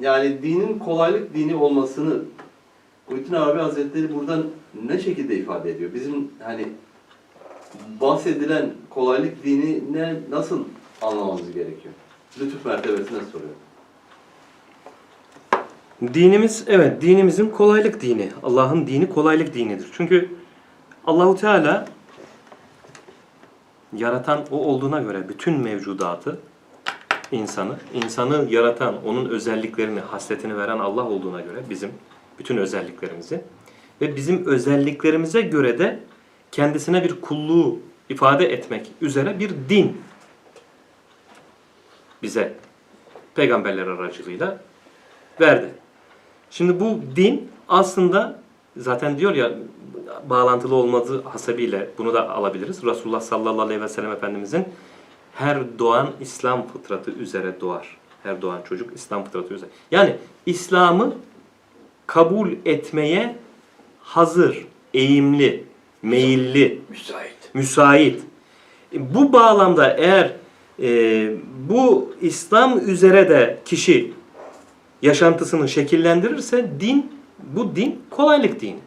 yani dinin kolaylık dini olmasını Muhittin Arabi Hazretleri buradan ne şekilde ifade ediyor? Bizim hani bahsedilen kolaylık dini ne nasıl anlamamız gerekiyor? Lütuf mertebesine soruyorum. Dinimiz evet dinimizin kolaylık dini. Allah'ın dini kolaylık dinidir. Çünkü Allahu Teala yaratan o olduğuna göre bütün mevcudatı insanı, insanı yaratan, onun özelliklerini, hasletini veren Allah olduğuna göre bizim bütün özelliklerimizi ve bizim özelliklerimize göre de kendisine bir kulluğu ifade etmek üzere bir din bize peygamberler aracılığıyla verdi. Şimdi bu din aslında zaten diyor ya bağlantılı olmadığı hasebiyle bunu da alabiliriz. Resulullah sallallahu aleyhi ve sellem Efendimizin her doğan İslam fıtratı üzere doğar. Her doğan çocuk İslam fıtratı üzere. Yani İslam'ı kabul etmeye hazır, eğimli, meyilli, Müsait. müsait. E, Bu bağlamda eğer e, bu İslam üzere de kişi yaşantısını şekillendirirse din, bu din kolaylık dini.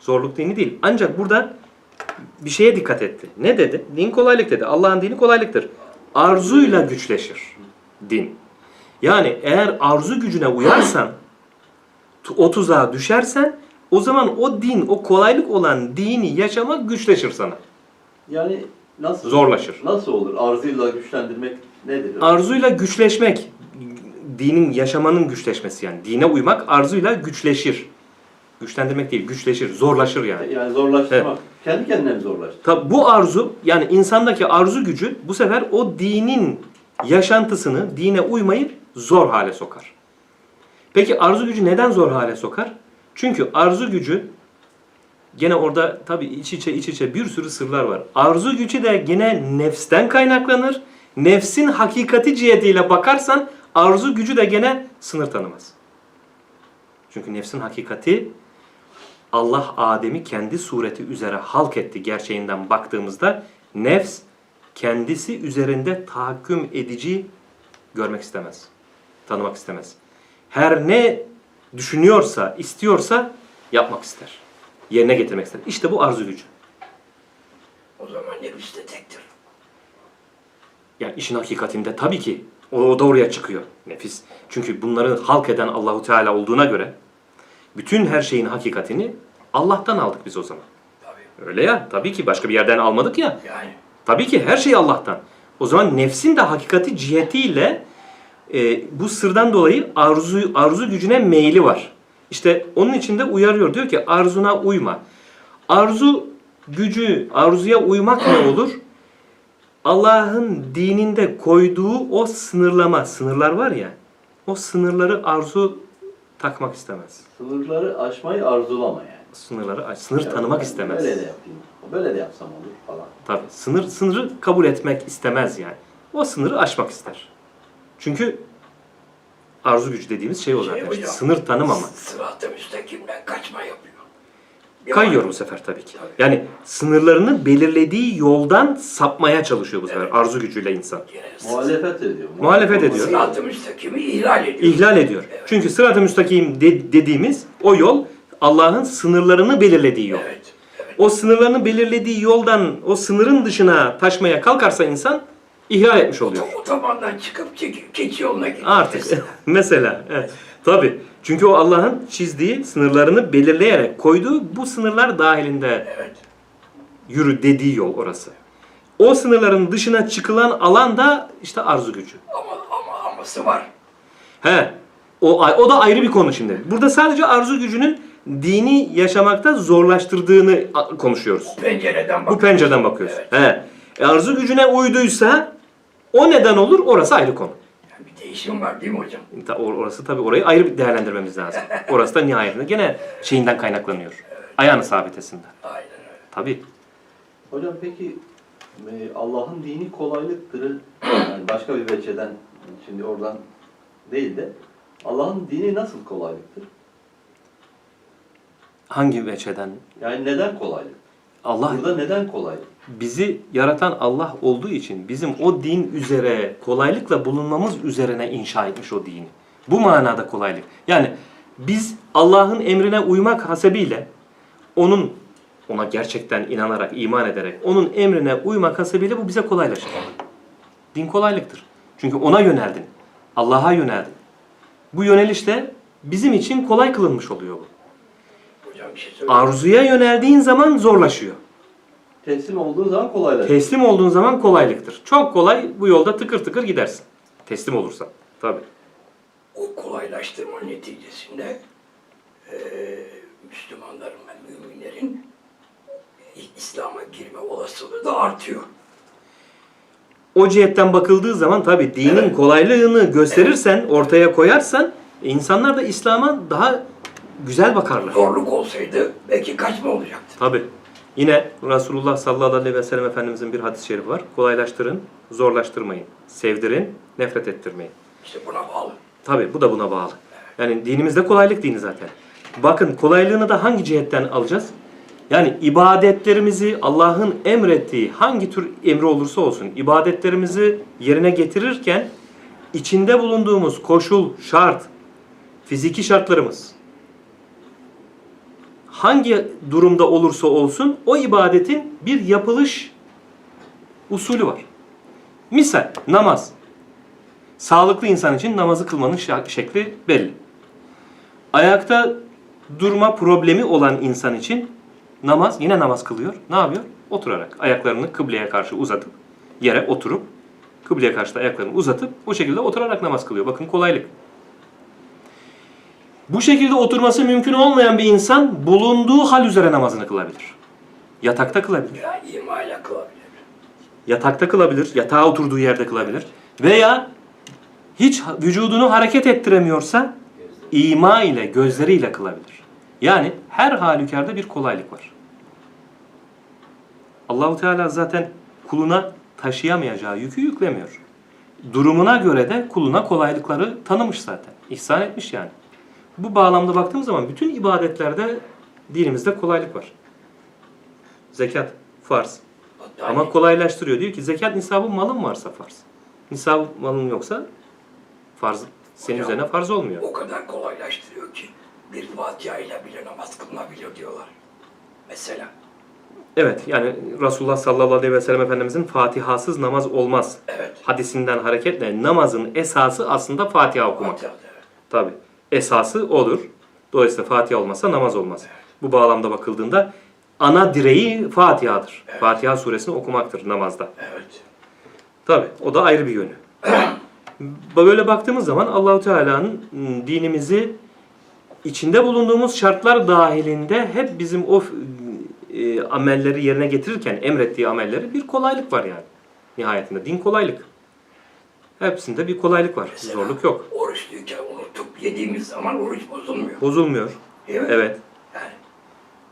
Zorluk dini değil. Ancak burada bir şeye dikkat etti. Ne dedi? Din kolaylık dedi. Allah'ın dini kolaylıktır. Arzuyla güçleşir din. Yani eğer arzu gücüne uyarsan, o tuzağa düşersen o zaman o din, o kolaylık olan dini yaşamak güçleşir sana. Yani nasıl Zorlaşır. Nasıl olur? Arzuyla güçlendirmek nedir? Arzuyla güçleşmek, dinin yaşamanın güçleşmesi yani. Dine uymak arzuyla güçleşir. Güçlendirmek değil, güçleşir, zorlaşır yani. yani zorlaştırmak. Kendi kendine mi zorlaştırmak? Tabi bu arzu, yani insandaki arzu gücü bu sefer o dinin yaşantısını, dine uymayı zor hale sokar. Peki arzu gücü neden zor hale sokar? Çünkü arzu gücü gene orada tabi iç içe iç içe bir sürü sırlar var. Arzu gücü de gene nefsten kaynaklanır. Nefsin hakikati cihetiyle bakarsan arzu gücü de gene sınır tanımaz. Çünkü nefsin hakikati Allah Adem'i kendi sureti üzere halk etti gerçeğinden baktığımızda nefs kendisi üzerinde tahakküm edici görmek istemez. Tanımak istemez. Her ne düşünüyorsa, istiyorsa yapmak ister. Yerine getirmek ister. İşte bu arzu gücü. O zaman nefis de tektir. Yani işin hakikatinde tabii ki o, o da oraya çıkıyor nefis. Çünkü bunları halk eden Allahu Teala olduğuna göre bütün her şeyin hakikatini Allah'tan aldık biz o zaman. Tabii. Öyle ya. Tabii ki başka bir yerden almadık ya. Yani Tabii ki her şey Allah'tan. O zaman nefsin de hakikati cihetiyle e, bu sırdan dolayı arzu arzu gücüne meyli var. İşte onun için de uyarıyor. Diyor ki arzuna uyma. Arzu gücü, arzuya uymak ne olur? Allah'ın dininde koyduğu o sınırlama, sınırlar var ya, o sınırları arzu takmak istemez. Sınırları aşmayı arzulama yani. Sınırları, sınır Yani tanımak ben istemez. Böyle de yapayım. Böyle de yapsam olur falan. Tabii. Sınır sınırı kabul etmek istemez yani. O sınırı aşmak ister. Çünkü arzu gücü dediğimiz şey o Şey zaten. hocam, İşte sınır tanımama. Sırat-ı müstakimden kaçma yapıyor. Kayıyor bu sefer tabii ki. Tabii. Yani sınırlarını belirlediği yoldan sapmaya çalışıyor bu sefer Evet. arzu gücüyle insan. Muhalefet ediyor. Muhalefet ediyor. Sırat-ı müstakimi ihlal ediyor. İhlal ediyor. Evet. Çünkü sırat-ı müstakim de- dediğimiz o yol Allah'ın sınırlarını belirlediği yol. Evet. Evet. O sınırlarını belirlediği yoldan o sınırın dışına taşmaya kalkarsa insan ihlal etmiş oluyor. Otobandan çıkıp keçi, keçi yoluna gidiyor. Artık mesela evet. Tabii. Çünkü o Allah'ın çizdiği sınırlarını belirleyerek koyduğu bu sınırlar dahilinde Evet. yürü dediği yol orası. O sınırların dışına çıkılan alan da işte arzu gücü. Ama ama aması var. He. O o da ayrı bir konu şimdi. Burada sadece arzu gücünün dini yaşamakta zorlaştırdığını konuşuyoruz. Pencereden bak. Bu pencereden bakıyoruz. Evet. He. E, arzu gücüne uyduysa o neden olur? Orası ayrı konu. Değişim var değil mi hocam? Ta- or- Orası tabii orayı ayrı bir değerlendirmemiz lazım. Orası da nihayetinde gene şeyinden kaynaklanıyor. Ayağını sabitesinden. Aynen öyle. Tabii. Hocam peki e, Allah'ın dini kolaylıktır. Yani başka bir veçeden şimdi oradan değil de Allah'ın dini nasıl kolaylıktır? Hangi veçeden? Yani neden kolaylık? Allah Burada neden kolaylık? bizi yaratan Allah olduğu için bizim o din üzere kolaylıkla bulunmamız üzerine inşa etmiş o dini. Bu manada kolaylık. Yani biz Allah'ın emrine uymak hasebiyle onun ona gerçekten inanarak, iman ederek onun emrine uymak hasebiyle bu bize kolaylaşır. Din kolaylıktır. Çünkü ona yöneldin. Allah'a yöneldin. Bu yöneliş de bizim için kolay kılınmış oluyor bu. Bir şey söyleyeyim. Arzuya yöneldiğin zaman zorlaşıyor. Teslim olduğu zaman kolaylaşır. Teslim olduğun zaman kolaylıktır. Çok kolay bu yolda tıkır tıkır gidersin. Teslim olursan. Tabii. O kolaylaştırma neticesinde eee Müslümanların ve müminlerin İslam'a girme olasılığı da artıyor. O cihetten bakıldığı zaman tabii dinin Evet. kolaylığını gösterirsen, ortaya koyarsan e, insanlar da İslam'a daha güzel bakarlar. Zorluk olsaydı belki kaçma olacaktı. Tabii. Yine Resulullah sallallahu aleyhi ve sellem Efendimizin bir hadis-i şerifi var. Kolaylaştırın, zorlaştırmayın. Sevdirin, nefret ettirmeyin. İşte buna bağlı. Tabii bu da buna bağlı. Yani dinimizde kolaylık dini zaten. Bakın kolaylığını da hangi cihetten alacağız? Yani ibadetlerimizi Allah'ın emrettiği hangi tür emri olursa olsun ibadetlerimizi yerine getirirken içinde bulunduğumuz koşul, şart, fiziki şartlarımız hangi durumda olursa olsun o ibadetin bir yapılış usulü var. Misal namaz. Sağlıklı insan için namazı kılmanın şekli belli. Ayakta durma problemi olan insan için namaz, yine namaz kılıyor. Ne yapıyor? Oturarak. Ayaklarını kıbleye karşı uzatıp, yere oturup, kıbleye karşı ayaklarını uzatıp, o şekilde oturarak namaz kılıyor. Bakın kolaylık. Bu şekilde oturması mümkün olmayan bir insan bulunduğu hal üzere namazını kılabilir. Yatakta kılabilir. Ya ima ile kılabilir. Yatakta kılabilir, yatağa oturduğu yerde kılabilir. Veya hiç vücudunu hareket ettiremiyorsa ima ile, gözleriyle kılabilir. Yani her halükarda bir kolaylık var. Allahu Teala zaten kuluna taşıyamayacağı yükü yüklemiyor. Durumuna göre de kuluna kolaylıkları tanımış zaten. İhsan etmiş yani. Bu bağlamda baktığımız zaman bütün ibadetlerde dinimizde kolaylık var. Zekat, farz, ama kolaylaştırıyor. Diyor ki zekat nisabı malın varsa farz. Nisabı malın yoksa farz senin Hocam. üzerine farz olmuyor. o kadar kolaylaştırıyor ki bir Fatiha ile bile namaz kılınabiliyor diyorlar. Mesela. Evet yani Resulullah sallallahu aleyhi ve sellem Efendimizin Fatihasız namaz olmaz Evet. hadisinden hareketle namazın esası aslında Fatiha okumak. Fatiha'da evet. Tabi. Esası odur. Dolayısıyla Fatiha olmazsa namaz olmaz. Bu bağlamda bakıldığında ana direği Fatiha'dır. Evet. Fatiha suresini okumaktır namazda. Evet. Tabi o da ayrı bir yönü. Böyle baktığımız zaman Allahu Teala'nın ım, dinimizi içinde bulunduğumuz şartlar dahilinde hep bizim o e, amelleri yerine getirirken emrettiği amelleri bir kolaylık var yani. Nihayetinde din kolaylık. Hepsinde bir kolaylık var. Mesela Zorluk yok. Oruçluyken yediğimiz zaman oruç bozulmuyor. Bozulmuyor. Mi? Evet. Yani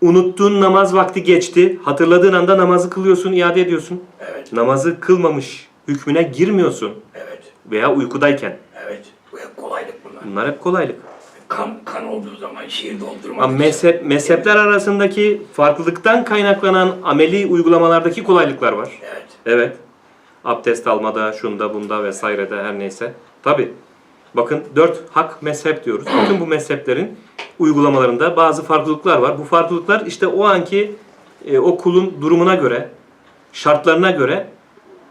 Unuttuğun namaz vakti geçti. Hatırladığın anda namazı kılıyorsun, iade ediyorsun. evet. Namazı kılmamış hükmüne girmiyorsun Evet. veya uykudayken. Evet. Bu hep kolaylık bunlar. Bunlar hep kolaylık. Kan, kan olduğu zaman şiir doldurmak Ama mezhep, mezhepler arasındaki farklılıktan kaynaklanan ameli uygulamalardaki kolaylıklar var. Evet. Evet. Abdest almada, şunda, bunda vesairede her neyse. Tabi. Bakın dört hak mezhep diyoruz. Bütün bu mezheplerin uygulamalarında bazı farklılıklar var. Bu farklılıklar işte o anki e, o kulun durumuna göre, şartlarına göre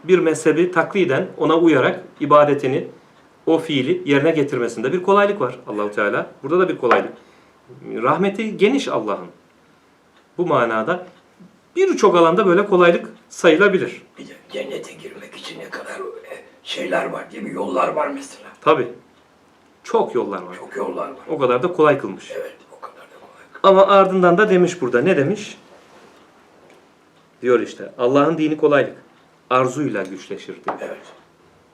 bir mezhebi takliden ona uyarak ibadetini, o fiili yerine getirmesinde bir kolaylık var Allahu Teala. Burada da bir kolaylık. Rahmeti geniş Allah'ın. Bu manada birçok alanda böyle kolaylık sayılabilir. Bir de cennete girmek için ne kadar e, şeyler var değil mi? Yollar var mesela. Tabi. Çok yollar var. Çok yollar var. O kadar da kolay kılmış. Evet. O kadar da kolay. Ama ardından da demiş burada. Ne demiş? Diyor işte. Allah'ın dini kolaylık. Arzuyla güçleşir diyor. Evet.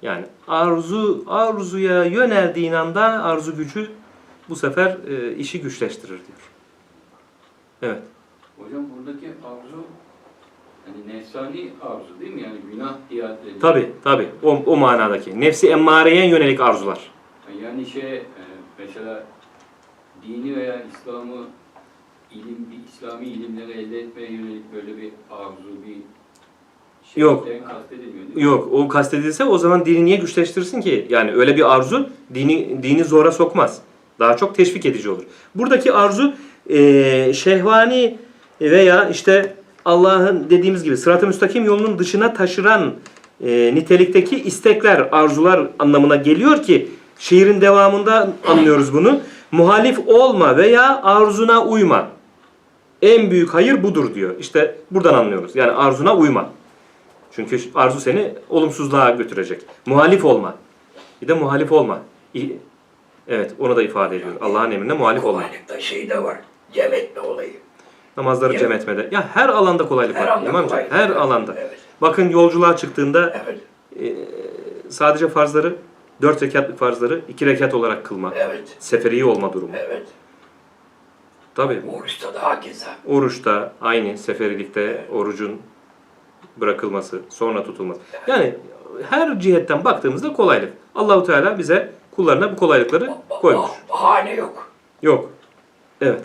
Yani arzu arzuya yöneldiğin anda arzu gücü bu sefer e, işi güçleştirir diyor. Evet. Hocam buradaki arzu hani nefsani arzu değil mi? Yani günah iadeli. Tabi tabi. O, o manadaki. Nefsi emmareye yönelik arzular. Yani şey e, mesela dini veya İslam'ı ilim, bir İslami ilimleri elde etmeye yönelik böyle bir arzu, bir Yok. Kastedilmiyor değil mi? Yok o kastedilse o zaman dini niye güçleştirsin ki? Yani öyle bir arzu dini dini zora sokmaz. Daha çok teşvik edici olur. Buradaki arzu eee şehvani veya işte Allah'ın dediğimiz gibi sırat-ı müstakim yolunun dışına taşıran eee, nitelikteki istekler, arzular anlamına geliyor ki şiirin devamında anlıyoruz bunu. Muhalif olma veya arzuna uyma. En büyük hayır budur diyor. İşte buradan anlıyoruz. Yani arzuna uyma. Çünkü arzu seni olumsuzluğa götürecek. Muhalif olma. Bir de muhalif olma. Evet, onu da ifade ediyor. Allah'ın emrine muhalif olma. Kolaylıkta şey de var. Cem etme olayı. Namazları cem etmede. Ya her alanda kolaylık Her var. anda İmamcığım, kolaylık her alanda. Evet. Bakın yolculuğa çıktığında Evet. sadece farzları, dört rekatlık farzları iki rekat olarak kılma. Evet. Seferi olma durumu. Evet. Tabii. Oruçta da hakeza. Oruçta aynı seferilikte orucun bırakılması, sonra tutulması. Yani her cihetten baktığımızda kolaylık. Allahu Teala bize kullarına bu kolaylıkları koymuş. Bahane yok. Yok. Evet.